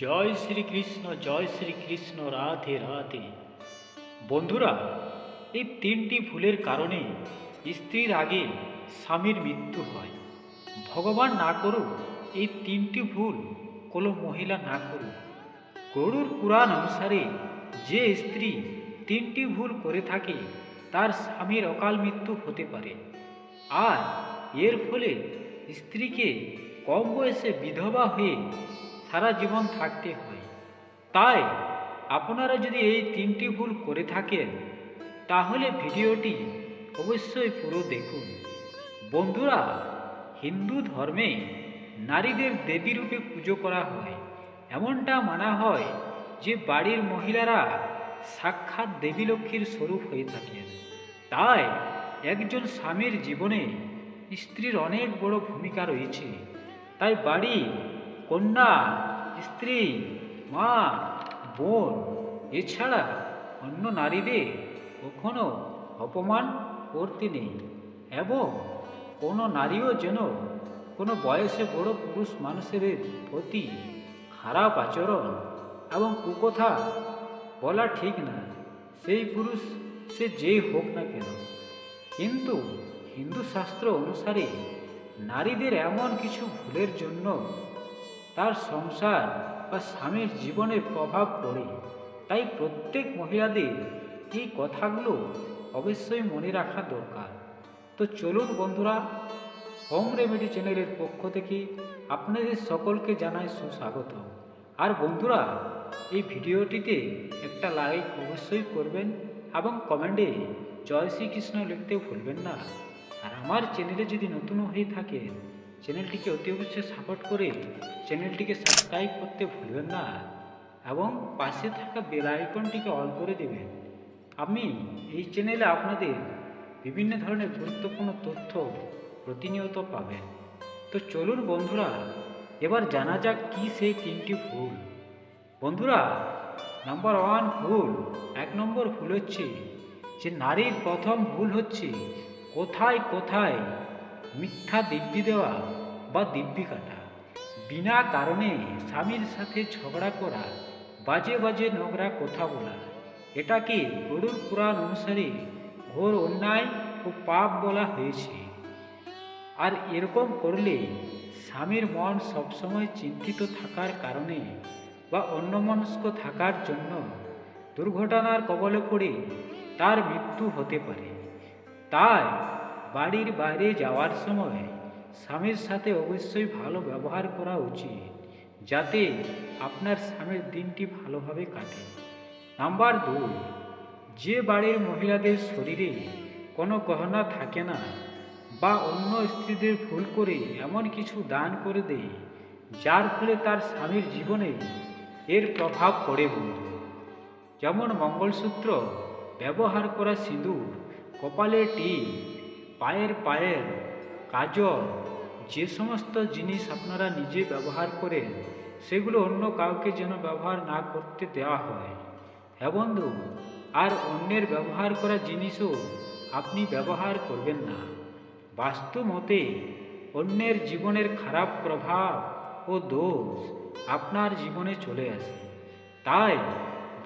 জয় শ্রীকৃষ্ণ জয় শ্রীকৃষ্ণ, রাধে রাধে। বন্ধুরা, এই তিনটি ভুলের কারণে স্ত্রীর আগে স্বামীর মৃত্যু হয়। ভগবান না করুক, এই তিনটি ভুল কোনো মহিলা না করুক। গরুর পুরাণ অনুসারে যে স্ত্রী তিনটি ভুল করে থাকে, তার স্বামীর অকাল মৃত্যু হতে পারে। আর এর ফলে স্ত্রীকে কম বয়সে বিধবা হয়ে সারা জীবন থাকতে হয়। তাই আপনারা যদি এই তিনটি ভুল করে থাকেন, তাহলে ভিডিওটি অবশ্যই পুরো দেখুন। বন্ধুরা, হিন্দু ধর্মে নারীদের দেবী রূপে পুজো করা হয়। এমনটা মানা হয় যে বাড়ির মহিলারা সাক্ষাৎ দেবী লক্ষ্মীর স্বরূপ হয়ে থাকেন। তাই একজন স্বামীর জীবনে স্ত্রীর অনেক বড় ভূমিকা রয়েছে। তাই বাড়ি কন্যা, স্ত্রী, মা, বোন, এছাড়া অন্য নারীদের কখনো অপমান করতে নেই এবং কোনো নারীও যেন কোনো বয়সে বড় পুরুষ মানুষের প্রতি খারাপ আচরণ এবং কুকথা বলা ঠিক না। সেই পুরুষ সে যেই হোক না কেন। কিন্তু হিন্দু শাস্ত্র অনুসারে নারীদের এমন কিছু ভুলের জন্য তার সংসার বা স্বামীর জীবনে প্রভাব পড়ে। তাই প্রত্যেক মহিলাদের এই কথাগুলো অবশ্যই মনে রাখা দরকার। তো চলুন বন্ধুরা, হোম রেমেডি চ্যানেলের পক্ষ থেকে আপনাদের সকলকে জানাই সুস্বাগত। আর বন্ধুরা, এই ভিডিওটিতে একটা লাইক অবশ্যই করবেন এবং কমেন্টে জয় শ্রীকৃষ্ণ লিখতে ভুলবেন না। আর আমার চ্যানেলে যদি নতুন হয়ে থাকে চ্যানেলটিকে অতি অবশ্যই সাপোর্ট করে চ্যানেলটিকে সাবস্ক্রাইব করতে ভুলবেন না এবং পাশে থাকা বেল আইকনটিকে অল করে দেবেন। আমি এই চ্যানেলে আপনাদের বিভিন্ন ধরনের গুরুত্বপূর্ণ তথ্য প্রতিনিয়ত পাবেন। তো চলুন বন্ধুরা, এবার জানা যাক কী সেই তিনটি ভুল। বন্ধুরা নাম্বার ওয়ান ভুল, এক নম্বর ভুল হচ্ছে যে নারীর প্রথম ভুল হচ্ছে কোথায় কোথায় মিথ্যা দিব্যি দেওয়া বা দিব্যি কাটা বিনা কারণে স্বামীর সাথে ঝগড়া করা, বাজে বাজে নোংরা কথা বলা, এটাকে গরুর পুরাণ অনুসারে ঘোর অন্যায় ও পাপ বলা হয়েছে। আর এরকম করলে স্বামীর মন সবসময় চিন্তিত থাকার কারণে বা অন্যমনস্ক থাকার জন্য দুর্ঘটনার কবলে পড়ে তার মৃত্যু হতে পারে। তাই বাড়ির বাইরে যাওয়ার সময় স্বামীর সাথে অবশ্যই ভালো ব্যবহার করা উচিত, যাতে আপনার স্বামীর দিনটি ভালোভাবে কাটে। নাম্বার দুই, যে বাড়ির মহিলাদের শরীরে কোনো গহনা থাকে না বা অন্য স্ত্রীদের ভুল করে এমন কিছু দান করে দেয়, যার ফলে তার স্বামীর জীবনে এর প্রভাব পড়ে বন্ধু। যেমন মঙ্গলসূত্র ব্যবহার করা সিঁদুর কপালের টিপ পায়ের পায়ের কাজল, যে সমস্ত জিনিস আপনারা নিজে ব্যবহার করেন, সেগুলো অন্য কাউকে যেন ব্যবহার না করতে দেওয়া হয়। হ্যাঁ বন্ধু, আর অন্যের ব্যবহার করা জিনিসও আপনি ব্যবহার করবেন না। বাস্তু মতে অন্যের জীবনের খারাপ প্রভাব ও দোষ আপনার জীবনে চলে আসে। তাই,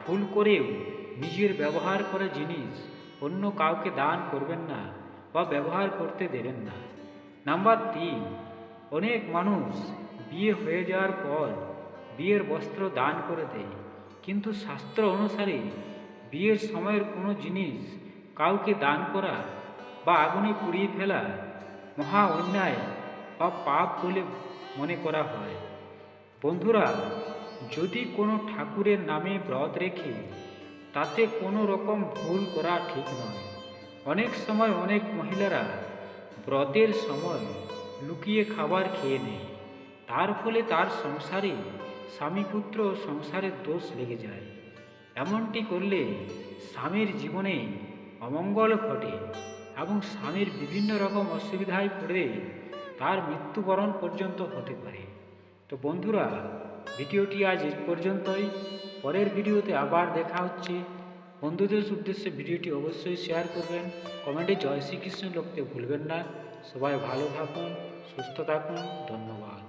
ভুল করেও নিজের ব্যবহার করা জিনিস অন্য কাউকে দান করবেন না। বা ব্যবহার করতে দেবেন না। নাম্বার তিন, অনেক মানুষ বিয়ে হয়ে যাওয়ার পর বিয়ের বস্ত্র দান করে দেয়। কিন্তু শাস্ত্র অনুসারে বিয়ের সময়ের কোনো জিনিস কাউকে দান করা বা আগুনে পুড়িয়ে ফেলা মহা অন্যায় বা পাপ বলে মনে করা হয়। বন্ধুরা, যদি কোনো ঠাকুরের নামে ব্রত রেখে তাতে কোনো রকম ভুল করা ঠিক নয়। অনেক সময় অনেক মহিলারা ব্রতের সময় লুকিয়ে খাবার খেয়ে নেয়। তার ফলে তার সংসারে স্বামী পুত্র সংসারের দোষ লেগে যায়। এমনটি করলে স্বামীর জীবনে অমঙ্গল ঘটে এবং স্বামীর বিভিন্ন রকম অসুবিধায় পড়ে তার মৃত্যুবরণ পর্যন্ত হতে পারে। তো বন্ধুরা, ভিডিওটি আজ পর্যন্তই। পরের ভিডিওতে আবার দেখা হচ্ছে। বন্ধুদের উদ্দেশ্যে ভিডিওটি অবশ্যই শেয়ার করবেন। কমেন্টে জয় শ্রীকৃষ্ণ লোককে ভুলবেন না। সবাই ভালো থাকুন, সুস্থ থাকুন, ধন্যবাদ।